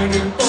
Thank you.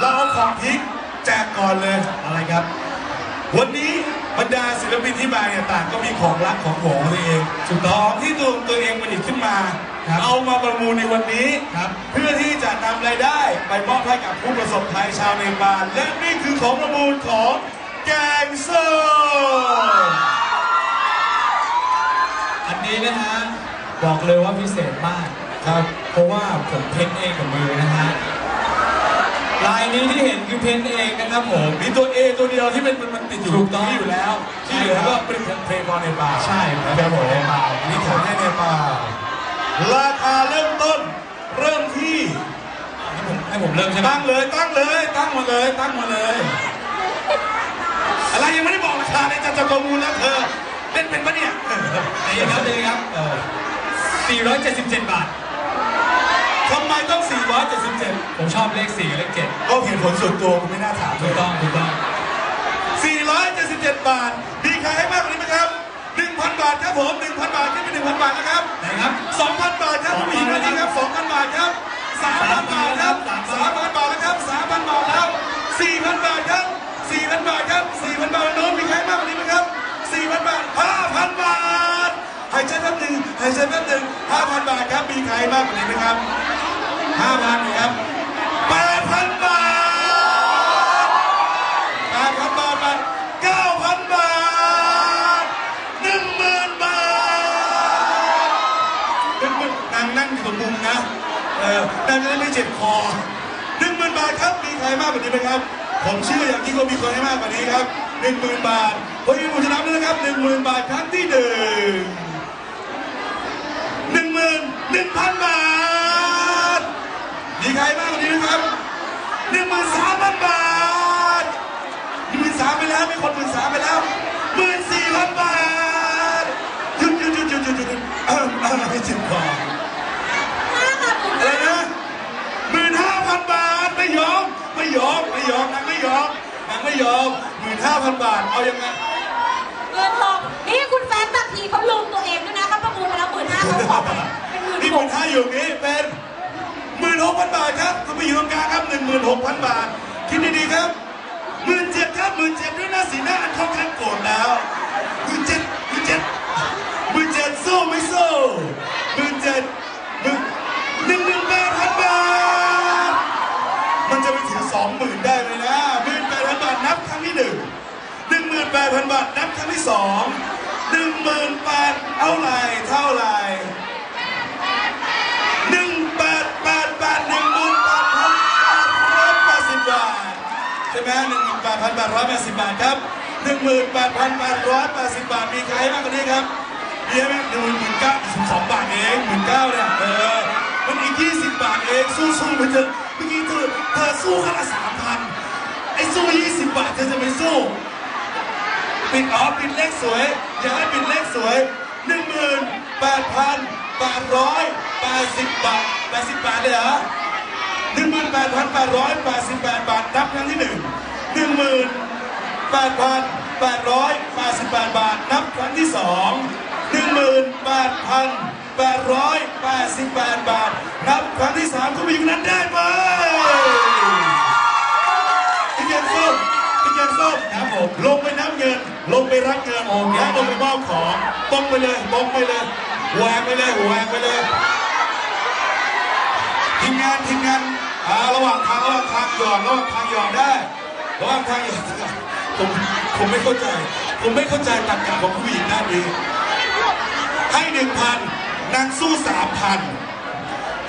เราเอาของพิกแจกก่อนเลยอะไรครับ วันนี้บรรดาศิลปินที่มาเนี่ยต่างก็มีของรักของโหวของตัวเองถูกต้องที่ตัวตัวเองผลิตขึ้นมาเอามาประมูลในวันนี้เพื่อที่จะนำรายได้ไปมอบให้กับผู้ประสบภัยชาวเนปาลและนี่คือของประมูลของแกงส้มอันนี้นะฮะบอกเลยว่าพิเศษมาก ครับ เพราะว่าผมเพ้นเองกับมือนะฮะ ลายนี้ที่เห็นคือเพ้นเองนะครับผม มีตัว A ตัวเดียวที่เป็นมันมันติดอยู่ถูกต้อง ที่อยู่แล้วที่เหลือก็เป็นเพลงบอลในป่าใช่แบบผมในป่านี่ขนให้ในป่าราคาเริ่มต้น เริ่มที่ให้ผมให้ผมเริ่มใช่ไหมตั้งเลยตั้งเลยตั้งมาเลยตั้งมาเลย อะไรยังไม่ได้บอกราคาเลยจะจะประมูลแล้วเธอเล่นเป็นปะเนี่ยนี่ครับนี่ครับเออ477 บาท ทำไมต้อง 477 ผมชอบเลข4กับเลข7ก็เหตุผลส่วนตัวผมไม่น่าถามเลถูยกต้องถูกต้อง 477 บาท มีใครให้มากกว่านี้ไหมครับ 1,000 บาทครับผม 1,000 บาทขึ้นเป็น1,000 บาทนะครับไหนครับ 2,000 บาทครับผู้หญิงคนนี้ครับ 2,000 บาทครับ 3,000 บาทครับ 3,000 บาทแล้วครับ 3,000 บาทแล้ว4,000 บาทครับ 4,000 บาทครับ 4,000 บาทโน้นมีใครมากกว่านี้ไหมครับ 4,000 บาท 5,000 บาท หายใจแป๊บหนึ่งหายใจแป๊บหนึ่ง5,000 บาทครับ มีใครมากกว่านี้ไหมครับ 5,000นะครับ8,000 บาท8,000บาทไป9,000 บาท10,000 บาทหนึ่งหมื่นนางนั่งอยู่ตรงมุมนะ เออนางจะได้ไม่เจ็บคอหนึ่งหมื่นบาทครับ มีใครมากกว่านี้ไหมครับผมเชื่ออย่างที่ว่ามีคนให้มากกว่านี้ครับหนึ่งหมื่นบาทวันนี้ผมจะนับด้วยนะครับหนึ่งหมื่นบาทครั้งที่หนึ่ง 1,000 บาท มีใครบ้างวันนี้นะครับ13,000 บาท13,000ไปแล้วมีคน13,000ไปแล้ว14,000 บาทหยุดหยุดหยุดหยุดหยุดหยุดเออเออไม่ถึงพออะไรนะ15,000 บาทไม่ยอมไม่ยอมไม่ยอมนางไม่ยอมนางไม่ยอม15,000 บาท เอายังไงเงินทองนี่คุณแฟนตักทีเขาลงตัวเองด้วยนะเขาประมูลมาแล้วหมื่นห้าเขาข ไปเป็นหมื่นนี่หหมื่กนห้าอยู่นี้เป็นหมื่นหกพันบาทครับคุณไปอยู่ตรงกลางครับหนึ่งหมื่นหกพันบาท คิดดีๆครับหมื่นเจ็ดครับหมื่นเจ็ดด้วยหน้าสีหน้าอันค่อนข้างโกรธแล้วหมื่นเจ็ดหมื่นเจ็ดหมื่นเจ็ดสู้ไม่สู้หมื่นเจ็ดหมื่นหนึ่งหมื่นแปดพันบาท มันจะไปถึงสองหมื่นได้ไหมนะหมื่นบาทนับครั้งที่หนึ่งหนึ่งหมื่นแปดพันบาทนับครั้งที่สองหนึ่งหมื่นแปดเท่าไรเท่าไร ช่ไหมหนึ่งหมื่นแปดพันแปดร้อยแปดสิบบาทครับหนึ่งหมื่นแปดพันแปดร้อยแปดสิบบาท มีใครให้มากกว่านี้ครับมีไหมหนึ่งหมื่นเก้าสิบสองบาทเองหมื่นเก้าเนี่ยเออมันอีกยี่สิบบาทเองสู้ๆไปเถอะเมื่อกี้เธอเธอสู้แค่ละสามพันไอ้สู้20บบาทเธอจะไม่สู้ปิดอ๋อปิดเลขสวย อย่าให้ปิดเลขสวย18,880บบาท80บาทเลยเหรอ 18,888 บาท นับครั้งที่หนึ่ง18,888 บาท นับครั้งที่สอง18,888 บาท นับครั้งที่สามคุณผู้หญิงนั้นได้ไหมพี่แกงส้มพี่แกงส้มครับผมลงไปนับเงิน ลงไปรับเงินและลงไปมอบของตรงไปเลยตรงไปเลยแหวกไปเลยแหวกไปเลยทีมงานทีมงาน อ่าระหว่างทางระหว่างทางหยอดระหว่างทางหยอดได้ระหว่างทางหยอดผมผมไม่เข้าใจ ผมไม่เข้าใจตรรกะของผู้หญิงด้านี้ให้หนึ่งพันนางสู้สามพัน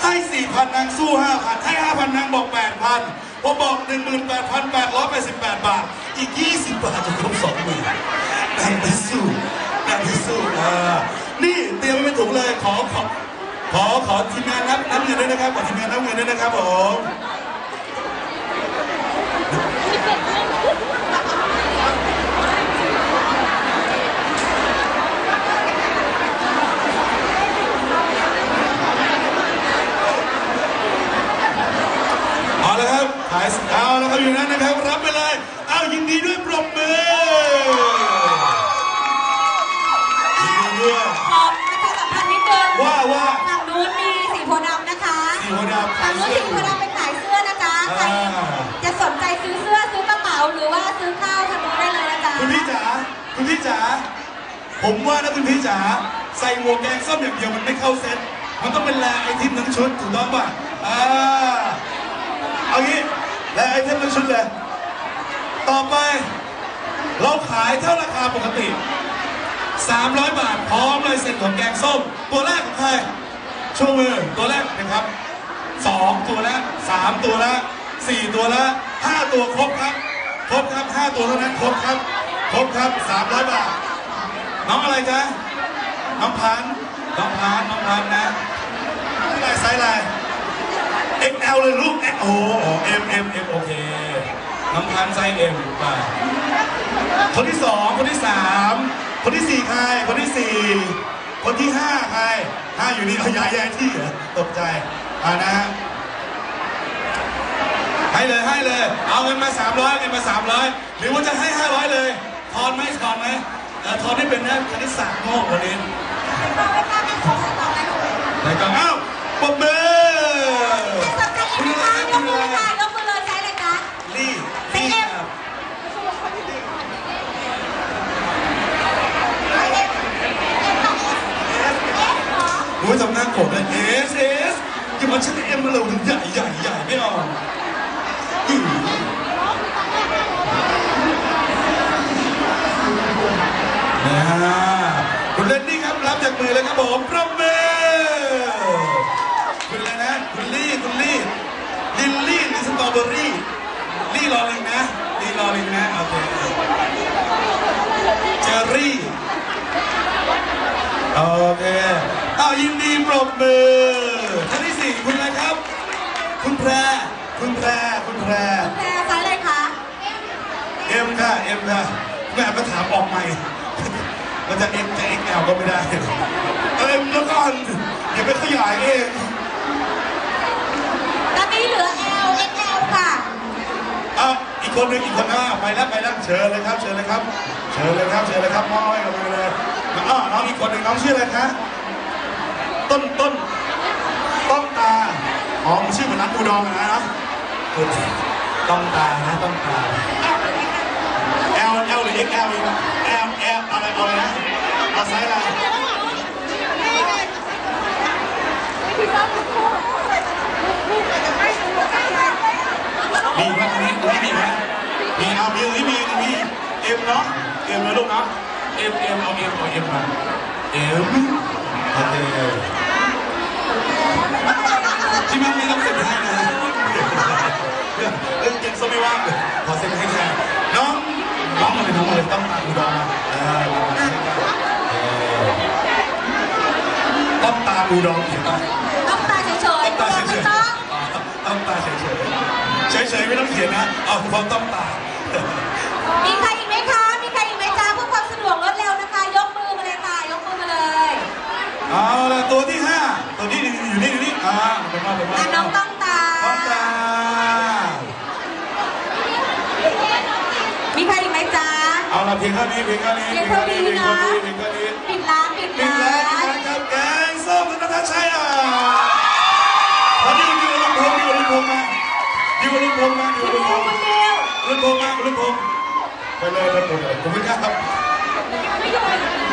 ให้สี่พันนางสู้ห้าพันให้ห้าพันนางบอกแปดพันผมบอกหนึ่งหมื่นแปดพันแปดร้อยแปดสิบแปดบาท อีกยี่สิบบาทจะครบสองหมื่นนางไปสู้นางไปสู้อ่านี่เตรียมไว้ถุงเลยขอขอขอขอทีมงานน เงินด้วยนะครับขอทีมงานนับเงินด้วยนะครับผมเอาละครับขายเอาละครับอยู่นั้นนะครับ รับไปเลย เอายินดีด้วยปรบมือยินดีด้วย ขอประชาสัมพันธ์นิดนึง ว่าว่า ฝั่งนู้นมีสีโพธิ์ดำนะคะ สีโพธิ์ดำ ฝั่งนู้นสีโพธิ์ดำเป็นขายเสื้อนะจ๊ะใคร อ่า จะสนใจซื้อเสื้อซื้อกระเป๋าหรือว่าซื้อข้าวทางนู้นได้เลยนะจ๊ะ คุณพี่จ๋า คุณพี่จ๋าผมว่านะคุณพี่จ๋าใส่หมวกแกงส้มอย่างเดียวมันไม่เข้าเซ็ตมันต้องเป็นแลไอทิมทั้งชุดถูกต้องป่ะอ่าเอางี้แลไอเทมทั้งชุดเลย ต่อไป เราขายเท่าราคาปกติ 300 บาทพร้อมลายเซ็นของแกงส้ม ตัวแรกของใครชูมือตัวแรกนะครับสองตัวแล้วสามตัวแล้วสี่ตัวแล้วห้าตัวครบครับ ครบครับห้าตัวเท่านั้นครบครับ ครบครับสามร้อยบาท น้องอะไรจ๊ะ น้องพันน้องพันน้องพันนะอะไรไซส์อะไร XL เลยลูก X โอ้โห M M M โอเค น้องพันไซส์ M ไปคนที่สองคนที่สามคนที่สี่ใคร คนที่สี่คนที่ห้าใครห้าอยู่นี่เอาย้ายย้ายที่เหรอตกใจอ่านะฮะให้เลยให้เลย เอาเงินมาสามร้อยเงินมาสามร้อยหรือว่าจะให้ห้าร้อยเลย ทอนไหมทอนไหมทอนไม่เป็นนะคณิตศาสตร์โง่กว่านี้ไหนก่อนเอ้าปรบมือใครสนใจอีกไหมคะยกมือเลยค่ะยกมือเลยใช้เลยคะลี่ไซลี่ส์เอ็มครับโอ้ยทำหน้าโกรธเลยเอสเอสอย่ามาชักเอ็มมาเลยถึงใหญ่ใหญ่ใหญ่ไม่เอาอืมนะฮะคุณเลนนี่ครับรับจาก มือเลยครับผมปรบมือคุณอะไรนะคุณลี่คุณลี่ลิลลี่หรือสตรอเบอรี่ลี่รอลิงนะลี่รอลิงนะโอเคเจอรี่โอเคเอายินดีปรบมือท่านที่สี่คุณอะไรครับ คุณแพรคุณแพรคุณแพรแพรไซส์อะไรคะเอ็มค่ะเอ็มค่ะแม่มาถามออกใหม่ มันจะเอ็มจะเอ็กแอลก็ไม่ได้ เอ็มแล้วก่อนเดี๋ยวไปขยายเอง ตอนนี้เหลือ L XL ค่ะเอาอีกคนหนึ่งอีกคนหน้าไปแล้วไปแล้วเชิญเลยครับ เชิญเลยครับ เชิญเลยครับเชิญเลยครับมอบให้กับมือเลยอ้าวน้องอีกคนหนึ่งน้องชื่ออะไรคะต้นต้นต้นตาอ๋อมันชื่อเหมือนร้านปูดองอะนะเนาะต้องตานะต้องตา L L หรือ XL อีก L L อะ ไรเอาเลยนะเอาไซส์อะไรมีไหมตรงนี้ตรงนี้มีไหมมีเอามีตรงนี้มีตรงนี้อ็มเนาะเอ็มนะลูกเนาะเอ็มเอ็มเอาเอ็มเอาเอ็มมาเอ็มโอเคที่แม่ไม่ต้องเซ็นให้นะเรื่องเก่งซะไม่ว่างเลยขอเซ็นให้แทนน้องน้องมาเลยน้องมาเลยต้องตามอุดรมาเออ ต้องตาอุดรเห็นปะต้องตาเฉยๆต้องตาเฉยไม่ๆต้องต้องตาเฉยๆเฉยๆไม่ต้องเขียนนะเอาเฉพาะต้องตามีใครอีกไหมคะ มีใครอีกไหมจ๊ะเพื่อความสะดวกรวดเร็วนะคะ ยกมือมาเลยค่ะ ยกมือมาเลย เอาละตัวที่ห้าตัวนี้อยู่นี่อยู่นี่อ่าเป็นว่าเป็นว่าอะน้องต้องตาต้องตา มีใครอีกไหมจ๊ะาเพียงเท่านี้เพียงเท่านี้เพียงเท่านี้เพียงเท่านี้เพียงเท่านี้ปิดร้านปิดปิดร้าแล้วปิดนแล้วครับแกงส้มธนทัศน์ชัยอะพอดีดิวลำโพงดิวลำโพงมาดิวลำโพงมาดิวคุณลำโพเดียวงคุณเดียวลำโพงมาลำโพงไปเลยไปเลยผมไม่กล้าครับไม่ยู่